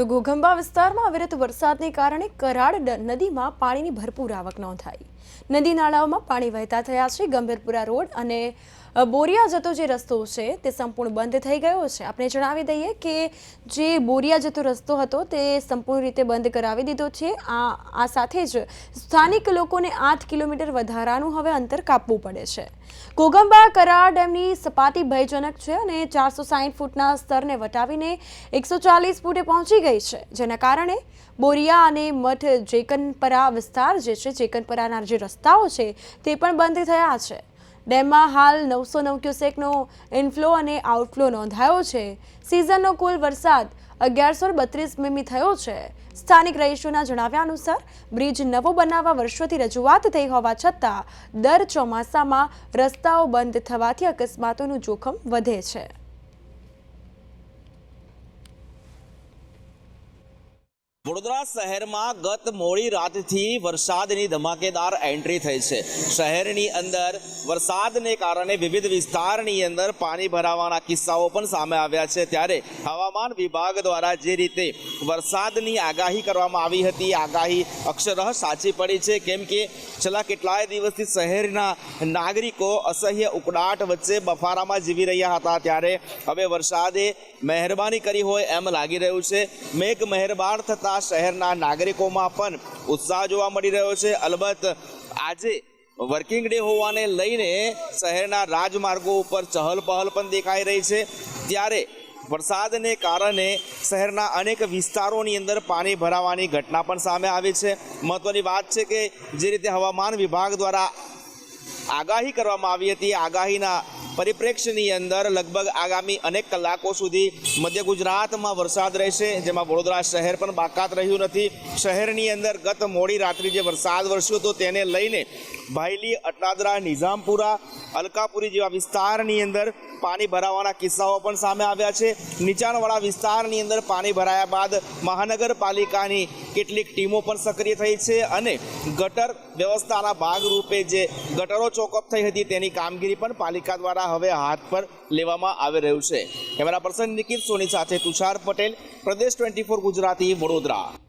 તો ઘોઘંબા વિસ્તારમાં અવિરત વરસાદને કારણે કરાડ નદીમાં પાણીની ભરપૂર આવક નોંધાઈ. નદી નાળાઓમાં પાણી વહેતા થયા છે. ગંભીરપુરા રોડ અને બોરિયા જતો જે રસ્તો છે તે સંપૂર્ણ બંધ થઈ ગયો છે. આપણે જણાવી દઈએ કે જે બોરિયા જતો રસ્તો હતો તે સંપૂર્ણ રીતે બંધ કરાવી દીધો છે. આ આ સાથે જ સ્થાનિક લોકોને આઠ કિલોમીટર વધારાનું હવે અંતર કાપવું પડે છે. કોગંબા કરાર ડેમની સપાટી ભયજનક છે અને ચારસો સાહીઠ ફૂટના સ્તરને વટાવીને એકસો ચાલીસ ફૂટે પહોંચી ગઈ છે. જેના કારણે બોરિયા અને મઠ જેકનપરા વિસ્તાર જે છે, જેકનપરાના જે રસ્તાઓ છે, તે પણ બંધ થયા છે. ડેમમાં હાલ નવસો નવ ક્યુસેકનો ઇનફ્લો અને આઉટફ્લો નોંધાયો છે. સિઝનનો કુલ વરસાદ અગિયારસો બત્રીસ મીમી થયો છે. સ્થાનિક રહીશોના જણાવ્યા અનુસાર, બ્રિજ નવો બનાવવા વર્ષોથી રજૂઆત થઈ હોવા છતાં, દર ચોમાસામાં રસ્તાઓ બંધ થવાથી અકસ્માતોનું જોખમ વધે છે. વડોદરા શહેરમાં ગત મોડી રાતથી વરસાદની ધમાકેદાર એન્ટ્રી થઈ છે. શહેરની અંદર વરસાદને કારણે વિવિધ વિસ્તારની અંદર પાણી ભરાવાના કિસ્સાઓ પણ સામે આવ્યા છે. ત્યારે હવામાન વિભાગ દ્વારા જે રીતે વરસાદની આગાહી કરવામાં આવી હતી, આગાહી અક્ષરઃ સાચી પડી છે. કેમ કે છેલ્લા કેટલાય દિવસથી શહેરના નાગરિકો અસહ્ય ઉકળાટ વચ્ચે બફારામાં જીવી રહ્યા હતા. ત્યારે હવે વરસાદે મહેરબાની કરી હોય એમ લાગી રહ્યું છે. મેઘ મહેરબાન થતાં શહેરના નાગરિકોમાં પણ ઉત્સાહ જોવા મળી રહ્યો છે. અલબત્ત આજે વર્કિંગ ડે હોવાને લઈને શહેરના રાજમાર્ગો ઉપર ચહલ પહલ પણ દેખાઈ રહી છે. ત્યારે વરસાદને કારણે શહેરના અનેક વિસ્તારોની અંદર પાણી ભરાવાની ઘટના પણ સામે આવી છે. મહત્વની વાત છે કે જે રીતે હવામાન વિભાગ દ્વારા આગાહી કરવામાં આવી હતી. આગાહીના પરિપ્રેક્ષ્યની અંદર લગભગ આગામી અનેક કલાકો સુધી મધ્ય ગુજરાતમાં વરસાદ રહેશે, જેમાં વડોદરા શહેર પણ બાકાત રહ્યું નથી. શહેરની અંદર ગત મોડી રાત્રિ જે વરસાદ વરસ્યો હતો તેને લઈને ભાયલી અટલાદરા નિઝામપુરા, અલકાપુરી જેવા વિસ્તારની અંદર પાણી ભરાવાના કિસ્સાઓ પણ સામે આવ્યા છે. નીચાણવાળા વિસ્તારની અંદર પાણી ભરાયા બાદ મહાનગરપાલિકાની કેટલીક ટીમો પણ સક્રિય થઈ છે અને ગટર વ્યવસ્થાના ભાગરૂપે જે ગટરો ચોકઅપ થઈ હતી તેની કામગીરી પણ પાલિકા દ્વારા હવે હાથ પર લેવામાં આવી રહ્યું છે. કેમેરા પર્સન નિકિત સોની સાથે તુષાર પટેલ, પ્રદેશ ટ્વેન્ટી ફોર ગુજરાતી, વડોદરા.